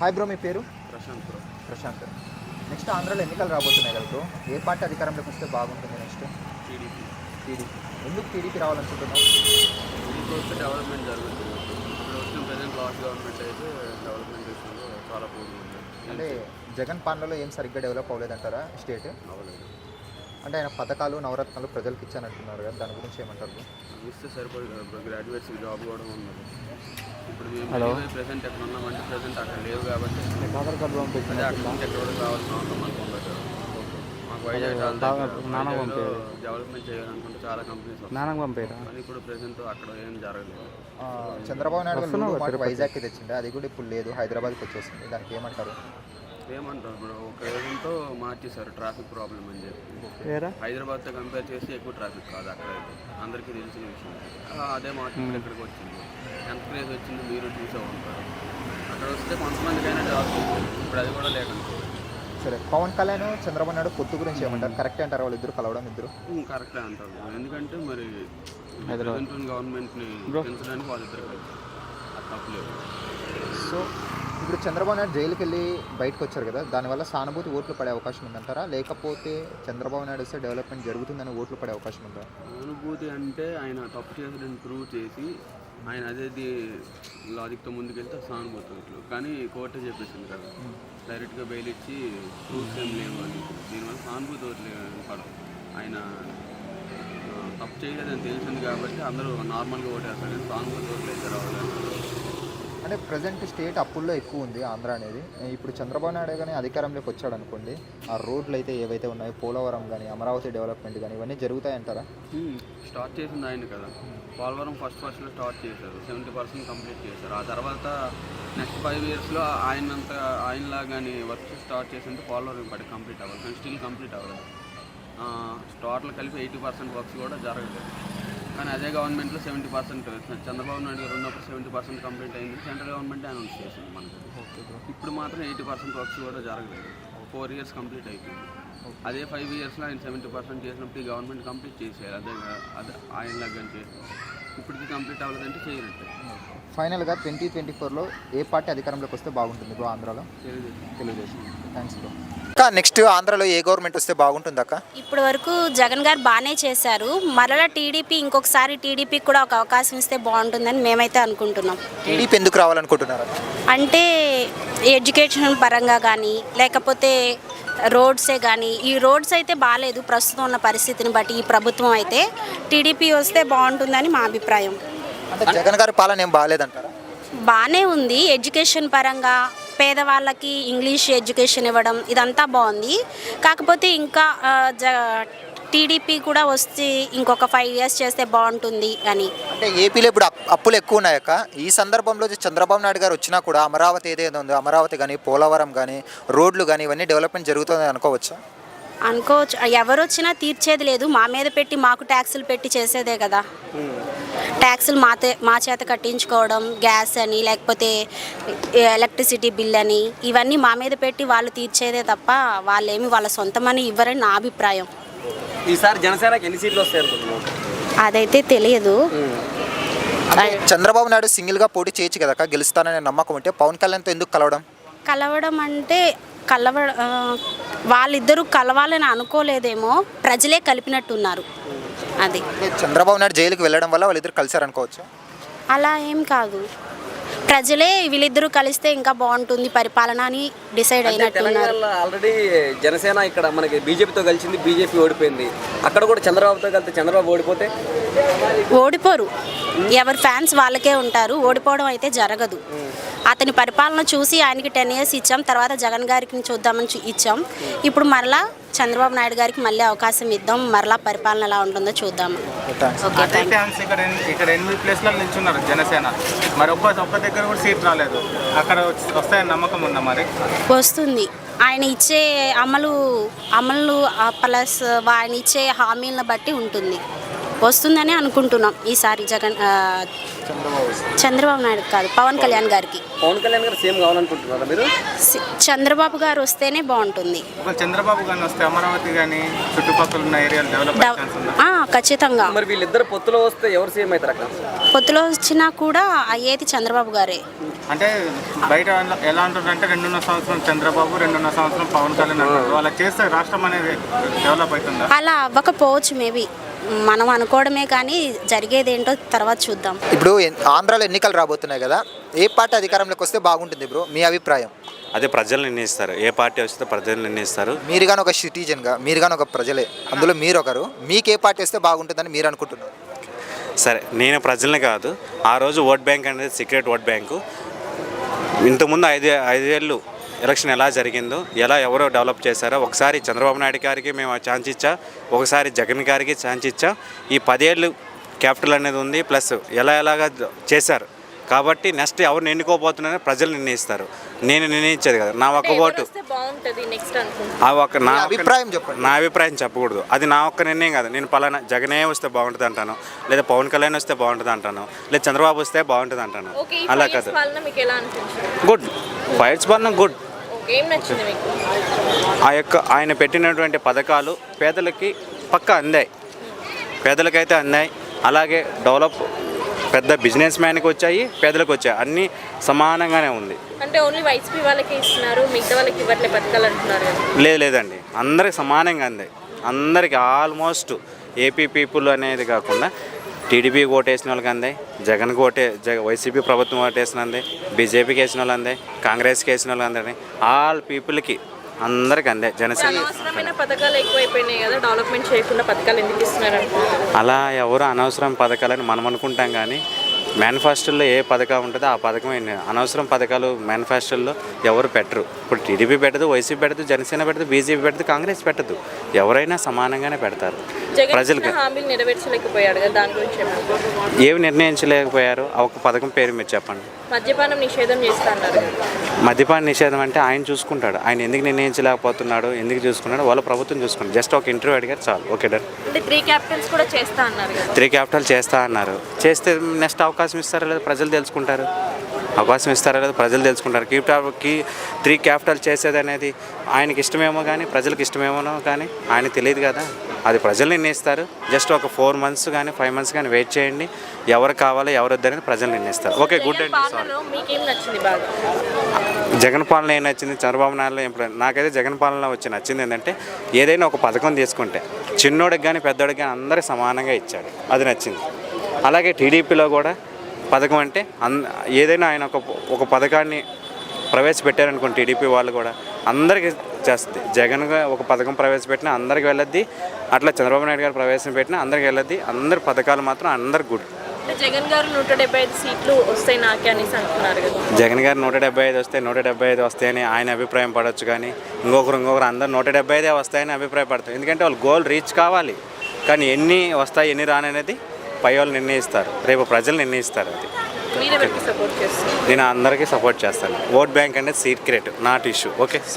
Hi bro మీ పేరు? Prashanth bro. Prashanth. Next ఆంధ్రాలో ఎన్నికలు రాబోతున్నాయి కదా బ్రో. ఏ పార్టీ అధికారంలోకి వస్తే బాగుంటుంది నెక్స్ట్? టీడీపీ. టీడీపీ. ఎందుకు టీడీపీ రావాలనుకుంటున్నాం టీడీపీ వస్తే డెవలప్మెంట్ జరుగుతుంది. ఇప్పుడు వచ్చిన ప్రజెంట్ లాస్ట్ గవర్నమెంట్ అయితే డెవలప్మెంట్ విషయంలో చాలా ఉంది అంటే జగన్ పాలనలో ఏం సరిగ్గా డెవలప్ అవ్వలేదంటారా స్టేట్ అవ్వలేదు. అంటే ఆయన పథకాలు నవరత్నాలు ప్రజలకు ఇచ్చానంటున్నారు కదా దాని గురించి ఏమంటారు ఇస్తే బ్రో. గ్రాడ్యుయేట్స్కి జాబ్ కూడా ఉన్నది ఇప్పుడు మేము ప్రెసెంట్ ఎక్కడ ఉన్నామంటే ప్రెసెంట్ అక్కడ లేవు కాబట్టి అదే అక్కడ నుంచి ఎక్కడ కూడా రావాల్సిన అవసరం మనకు ఉండదు మాకు వైజాగ్ డెవలప్మెంట్ చేయాలనుకుంటే చాలా కంపెనీస్ నాన్నకు పంపారా? ఇప్పుడు ప్రెసెంట్ అక్కడ ఏం జరగలేదు. ఆ, చంద్రబాబు నాయుడు వైజాగ్కి తెచ్చిండే. అది కూడా ఇప్పుడు లేదు. హైదరాబాద్కి వచ్చేసింది. దానికి ఏమంటారు? ఏమంటారు బ్రో? ఒక రీజన్తో మార్చేశారు ట్రాఫిక్ ప్రాబ్లం అని చెప్పి. హైదరాబాద్తో కంపేర్ చేసి ఎక్కువ ట్రాఫిక్ కాదు అక్కడ అందరికీ తెలిసిన విషయం అదే ఇప్పుడు ఇక్కడికి వచ్చింది? ఎంత క్రేజ్ వచ్చింది మీరు చూసే ఉంటారు. అక్కడ వస్తే కొంతమందికైనా జాబ్ ఇప్పుడు అది కూడా లేకుండా సరే పవన్ కళ్యాణ్ చంద్రబాబు నాయుడు పొత్తు గురించి ఏమంటారు? కరెక్ట్ అంటారు? వాళ్ళు ఇద్దరు కలవడం ఇద్దరు? కరెక్టే అంటారు. ఎందుకంటే మరి ప్రజెంట్ గవర్నమెంట్ని పెంచడానికి వాళ్ళిద్దరు కలిసి అది తప్పలేదు సో ఇప్పుడు చంద్రబాబు నాయుడు జైలుకి వెళ్ళి బయటకు వచ్చారు కదా దానివల్ల సానుభూతి ఓట్లు పడే అవకాశం ఉందంటారా? లేకపోతే చంద్రబాబు నాయుడు వస్తే డెవలప్మెంట్ జరుగుతుందని ఓట్లు పడే అవకాశం ఉందా? అనుభూతి అంటే ఆయన తప్పు చేసినని ప్రూవ్ చేసి ఆయన అదేది లాజిక్తో ముందుకెళ్తే సానుభూతి ఇట్లు కానీ కోర్టే చెప్పేసింది కదా డైరెక్ట్గా బెయిల్ ఇచ్చి ప్రూఫ్స్ ఏం లేవు అని దీనివల్ల సానుభూతి ఓట్లు పడవు. ఆయన తప్పు చేయలేదని తెలిసింది కాబట్టి అందరూ నార్మల్గా ఓటేస్తారు కానీ సానుభూతి ఓట్లు అయితే రావాలి అంటే ప్రజెంట్ స్టేట్ అప్పుల్లో ఎక్కువ ఉంది ఆంధ్ర అనేది. ఇప్పుడు చంద్రబాబు నాయుడు కానీ అధికారంలోకి వచ్చాడు అనుకోండి ఆ రోడ్లు అయితే ఏవైతే ఉన్నాయో పోలవరం కానీ అమరావతి డెవలప్మెంట్ కానీ ఇవన్నీ జరుగుతాయంటారా? స్టార్ట్ చేసింది ఆయన కదా. పోలవరం ఫస్ట్ ఫస్ట్లో స్టార్ట్ చేశారు సెవెంటీ పర్సెంట్ కంప్లీట్ చేశారు. ఆ తర్వాత నెక్స్ట్ ఫైవ్ ఇయర్స్లో ఆయనంత ఆయనలా కానీ వర్క్ స్టార్ట్ చేసింటే పోలవరం ఇప్పటి కంప్లీట్ అవ్వాలి కానీ స్టిల్ కంప్లీట్ అవ్వలేదు టోటల్ కలిపి ఎయిటీ పర్సెంట్ వర్క్స్ కూడా జరగలేదు. కానీ అదే గవర్నమెంట్లో సెవెంటీ పర్సెంట్ చంద్రబాబు నాయుడు గారు ఉన్నప్పుడు సెవెంటీ పర్సెంట్ కంప్లీట్ అయింది. సెంట్రల్ గవర్నమెంట్ అనౌన్స్ చేసింది మనకి. ఇప్పుడు మాత్రం ఎయిటీ పర్సెంట్ వర్క్స్ కూడా జరగలేదు. ఫోర్ ఇయర్స్ కంప్లీట్ అయిపోయింది. అదే ఫైవ్ ఇయర్స్లో ఆయన సెవెంటీ పర్సెంట్ చేసినప్పుడు ఈ గవర్నమెంట్ కంప్లీట్ చేసేయాలి. అదే అదే ఆయన దగ్గర చేసి ఇప్పటికి కంప్లీట్ అవ్వలేదంటే చేయనట్టే ఫైనల్గా ట్వంటీ ట్వంటీ ఫోర్లో ఏ పార్టీ అధికారంలోకి వస్తే బాగుంటుంది బ్రో ఆంధ్రాలో? తెలుగుదేశం. Thanks bro. అక్క నెక్స్ట్ ఆంధ్రాలో ఏ గవర్నమెంట్ వస్తే బాగుంటుంది అక్క? ఇప్పటి వరకు జగన్ గారు బాగానే చేశారు. మరలా టీడీపీ ఇంకొకసారి టీడీపీకి కూడా ఒక అవకాశం ఇస్తే బాగుంటుందని మేమైతే అనుకుంటున్నాం. టీడీపీ ఎందుకు రావాలనుకుంటున్నారు అంటే ఎడ్యుకేషన్ పరంగా కానీ లేకపోతే రోడ్సే కానీ ఈ రోడ్స్ అయితే బాగాలేదు. ప్రస్తుతం ఉన్న పరిస్థితిని బట్టి ఈ ప్రభుత్వం అయితే టీడీపీ వస్తే బాగుంటుందని మా అభిప్రాయం. అంటే జగన్ గారి పాలన ఏం బాగాలేదంటారా? బాగానే ఉంది. ఎడ్యుకేషన్ పరంగా పేదవాళ్ళకి ఇంగ్లీష్ ఎడ్యుకేషన్ ఇవ్వడం ఇదంతా బాగుంది. కాకపోతే ఇంకా జ టీడీపీ కూడా వస్తే ఇంకొక ఫైవ్ ఇయర్స్ చేస్తే బాగుంటుంది అని. అంటే ఏపీలో ఇప్పుడు అప్- అప్పులు ఎక్కువ ఉన్నాయక్క ఈ సందర్భంలో చంద్రబాబు నాయుడు గారు వచ్చినా కూడా అమరావతి ఏదైతే ఉందో అమరావతి కానీ పోలవరం కానీ రోడ్లు కానీ ఇవన్నీ డెవలప్మెంట్ జరుగుతుంది అనుకోవచ్చా? అనుకోవచ్చు. ఎవరు వచ్చినా తీర్చేది లేదు. మా మీద పెట్టి మాకు ట్యాక్సులు పెట్టి చేసేదే కదా. ట్యాక్సులు మాతే మా చేత కట్టించుకోవడం గ్యాస్ అని లేకపోతే ఎలక్ట్రిసిటీ బిల్ అని ఇవన్నీ మా మీద పెట్టి వాళ్ళు తీర్చేదే తప్ప వాళ్ళేమి వాళ్ళ సొంతమని ఇవ్వరని నా అభిప్రాయం. ఈసారి జనసేనకి ఎన్ని సీట్లు వస్తాయి అదైతే తెలియదు. చంద్రబాబు నాయుడు సింగిల్గా పోటీ చేయొచ్చు కదా గెలుస్తాననే నమ్మకం ఉంటే పవన్ కళ్యాణ్తో ఎందుకు కలవడం? కలవడం అంటే కలవ వాళ్ళిద్దరూ కలవాలని అనుకోలేదేమో ప్రజలే కలిపినట్టున్నారు. అది. చంద్రబాబు నాయుడు జైలుకి వెళ్ళడం వల్ల వాళ్ళిద్దరు కలిశారనుకోవచ్చు అలా ఏం కాదు. ప్రజలే వీళ్ళిద్దరూ కలిస్తే ఇంకా బాగుంటుంది పరిపాలన అని డిసైడ్ అయినట్టున్నారు. తెలంగాణలో ఆల్రెడీ జనసేన ఇక్కడ మనకి బీజేపీతో కలిసింది బీజేపీ ఓడిపోయింది. అక్కడ కూడా చంద్రబాబుతో కలిస్తే చంద్రబాబు ఓడిపోతే? ఓడిపోరు. ఎవరి ఫ్యాన్స్ వాళ్ళకే ఉంటారు. ఓడిపోవడం అయితే జరగదు. అతని పరిపాలన చూసి ఆయనకి టెన్ ఇయర్స్ ఇచ్చాం తర్వాత జగన్ గారికి చూద్దామని చూ- ఇచ్చాం. ఇప్పుడు మరలా చంద్రబాబు నాయుడు గారికి మళ్ళీ అవకాశం ఇద్దాం మరలా పరిపాలన ఎలా ఉంటుందో చూద్దాం. థ్యాంక్స్ ఓకే అదే ఛాన్స్ ఇక్కడ ఎన్- ఇక్కడ ఎనిమిది ప్లేస్లలో నిల్చున్నారు జనసేన. మరి ఒక్క ఒక్క దగ్గర కూడా సీట్ రాలేదు. అక్కడ వచ్చి- వస్తాయని నమ్మకం ఉందా మరి? వస్తుంది. ఆయన ఇచ్చే అమలు అమలు ప్లస్ ఆయన ఇచ్చే హామీలను బట్టి ఉంటుంది. వస్తుందని అనుకుంటున్నాం. ఈసారి జగన్ చంద్రబాబు నాయుడు కాదు పవన్ కళ్యాణ్ గారికి. పవన్ కళ్యాణ్ గారు సీఎం కావాలనుకుంటున్నారా మీరు? చంద్రబాబు గారు వస్తేనే బాగుంటుంది. ఒక చంద్రబాబు గారిని వస్తే అమరావతి కానీ చుట్టుపక్కల ఉన్న ఏరియాలు డెవలప్ ఖచ్చితంగా. మరి వీళ్ళిద్దరు పొత్తులో వస్తే ఎవరు సీఎం అవుతారు అక్కడ? పొత్తులో వచ్చినా కూడా అయ్యేది చంద్రబాబు గారే. అంటే బయట ఎలా అంటుందంటే రెండున్నర సంవత్సరం చంద్రబాబు రెండున్నర సంవత్సరం పవన్ కళ్యాణ్ అలా చేస్తే రాష్ట్రం అనేది డెవలప్ అవుతుందా? అలా అవ్వకపోవచ్చు మేబీ. మనం అనుకోవడమే కానీ జరిగేది ఏంటో తర్వాత చూద్దాం. ఇప్పుడు ఆంధ్రాలో ఎన్నికలు రాబోతున్నాయి కదా ఏ పార్టీ అధికారంలోకి వస్తే బాగుంటుంది బ్రో? మీ అభిప్రాయం? అదే ప్రజలు నిర్ణయిస్తారు. ఏ పార్టీ వస్తే ప్రజలు నిర్ణయిస్తారు. మీరు కానీ ఒక సిటిజన్గా మీరు కానీ ఒక ప్రజలే అందులో మీరు ఒకరు మీకు ఏ పార్టీ వస్తే బాగుంటుందని మీరు అనుకుంటున్నారు? సరే నేను ప్రజల్ని కాదు ఆ రోజు ఓట్ బ్యాంక్ అనేది సీక్రెట్ ఓట్ బ్యాంకు. ఇంతకుముందు ఐదు ఐదేళ్ళు ఎలక్షన్ ఎలా జరిగిందో ఎలా ఎవరో డెవలప్ చేశారో ఒకసారి చంద్రబాబు నాయుడు గారికి మేము ఛాన్స్ ఇచ్చా ఒకసారి జగన్ గారికి ఛాన్స్ ఇచ్చా. ఈ పదేళ్ళు క్యాపిటల్ అనేది ఉంది ప్లస్ ఎలా ఎలాగా చేశారు. కాబట్టి నెక్స్ట్ ఎవరిని ఎన్నుకోబోతున్నారో ప్రజలు నిర్ణయిస్తారు. నేను నిర్ణయించేది కదా. నా ఒక్క ఓటు బాగుంటది నెక్స్ట్ అనుకుంటున్నాను ఆ ఒక్క నా అభిప్రాయం చెప్పండి. నా అభిప్రాయం చెప్పకూడదు. అది నా ఒక్క నిర్ణయం కాదు. నేను పలానా జగనే వస్తే బాగుంటుంది అంటాను లేదా పవన్ కళ్యాణ్ వస్తే బాగుంటుంది అంటాను లేదా చంద్రబాబు వస్తే బాగుంటుంది అంటాను. అలా కాదు. ఇయర్స్ పాలన మీకు ఎలా అనిపించింది? గుడ్ ఫైట్స్ బర్న్ గుడ్ ఆ యొక్క ఆయన పెట్టినటువంటి పథకాలు పేదలకి పక్క అందాయి. పేదలకైతే అందాయి. అలాగే డెవలప్ పెద్ద బిజినెస్ మ్యాన్కి వచ్చాయి పేదలకు వచ్చాయి. అన్నీ సమానంగానే ఉంది. అంటే ఓన్లీ వైసీపీ వాళ్ళకే ఇస్తున్నారు మిగతా వాళ్ళకి ఇవ్వట్లే పథకాలు అంటున్నారు లేదు లేదండి. అందరికి సమానంగా అందాయి. అందరికి ఆల్మోస్ట్ ఏపీ పీపుల్ అనేది కాకుండా టీడీపీ ఓటేసిన వాళ్ళకి అందాయి జగన్కి ఓటే జగ వైసీపీ ప్రభుత్వం ఓటేసిన అందే బీజేపీకి వేసిన వాళ్ళు అందే కాంగ్రెస్కి వేసిన వాళ్ళు అందరినీ ఆల్ పీపుల్కి అందరికి అందే జనసేన అలా ఎవరు అనవసరం పథకాలని మనం అనుకుంటాం కానీ మేనిఫెస్టోలో ఏ పథకం ఉంటుందో ఆ పథకం? అనవసరం పథకాలు మేనిఫెస్టోలో ఎవరు పెట్టరు. ఇప్పుడు టీడీపీ పెట్టదు వైసీపీ పెట్టదు జనసేన పెట్టదు బీజేపీ పెట్టదు కాంగ్రెస్ పెట్టదు. ఎవరైనా సమానంగానే పెడతారు. ప్రజలకి. హామీలు నెరవేర్చలేకపోయాడు కదా దాని గురించి ఏవి నిర్ణయించలేకపోయారు? ఆ ఒక్క పథకం పేరు మీరు చెప్పండి. మద్యపానం నిషేధం మద్యపాన నిషేధం అంటే ఆయన చూసుకుంటాడు. ఆయన ఎందుకు నిర్ణయించలేకపోతున్నాడు? ఎందుకు చూసుకున్నాడు? వాళ్ళ ప్రభుత్వం చూసుకుంటాడు. జస్ట్ ఒక ఇంటర్వ్యూ అడిగారు చాలు. ఓకే అంటే త్రీ క్యాపిటల్స్ కూడా చేస్తా అన్నారు త్రీ క్యాపిటల్ చేస్తా అన్నారు. చేస్తే నెక్స్ట్ అవకాశం ఇస్తారా లేదా? ప్రజలు తెలుసుకుంటారు. అవకాశం ఇస్తారా లేదా? ప్రజలు తెలుసుకుంటారు. కీ త్రీ క్యాపిటల్ చేసేది అనేది ఆయనకి ఇష్టమేమో కానీ ప్రజలకు ఇష్టమేమో కానీ ఆయన తెలియదు కదా. అది ప్రజలు నిర్ణయిస్తారు జస్ట్ ఒక ఫోర్ మంత్స్ కానీ ఫైవ్ మంత్స్ కానీ వెయిట్ చేయండి. ఎవరు కావాలో ఎవరు వద్దనేది ప్రజలు నిర్ణయిస్తారు ఓకే గుడ్ అండి సారీ జగన్ పాలన ఏం నచ్చింది? చంద్రబాబు నాయుడులో ఏం? నాకైతే జగన్ పాలన వచ్చి నచ్చింది ఏంటంటే ఏదైనా ఒక పథకం తీసుకుంటే చిన్నోడికి కానీ పెద్దోడికి కానీ అందరికి సమానంగా ఇచ్చాడు. అది నచ్చింది. అలాగే టీడీపీలో కూడా పథకం అంటే అన్ ఏదైనా ఆయన ఒక ఒక పథకాన్ని ప్రవేశపెట్టారనుకోండి టీడీపీ వాళ్ళు కూడా అందరికీ చేస్తుంది జగన్గా ఒక పథకం ప్రవేశపెట్టినా అందరికి వెళ్ళొద్ది. అట్లా చంద్రబాబు నాయుడు గారు ప్రవేశపెట్టినా అందరికి వెళ్ళొద్ది. అందరి పథకాలు మాత్రం అందరికి గుడ్. జగన్ గారు నూట డెబ్బై ఐదు సీట్లు వస్తాయి నాకే అనేసి అంటున్నారు కదా. జగన్ గారు నూట డెబ్బై ఐదు వస్తే నూట డెబ్బై ఐదు వస్తాయని ఆయన అభిప్రాయం పడవచ్చు కానీ ఇంకొకరు ఇంకొకరు అందరు నూట డెబ్బై ఐదే వస్తాయని అభిప్రాయపడతారు. ఎందుకంటే వాళ్ళు గోల్ రీచ్ కావాలి. కానీ ఎన్ని వస్తాయి ఎన్ని రాననేది పై వాళ్ళు నిర్ణయిస్తారు. రేపు ప్రజలు నిర్ణయిస్తారు అది. నేను అందరికీ సపోర్ట్ చేస్తాను. ఓట్ బ్యాంక్ అనేది secret not issue. Okay sir.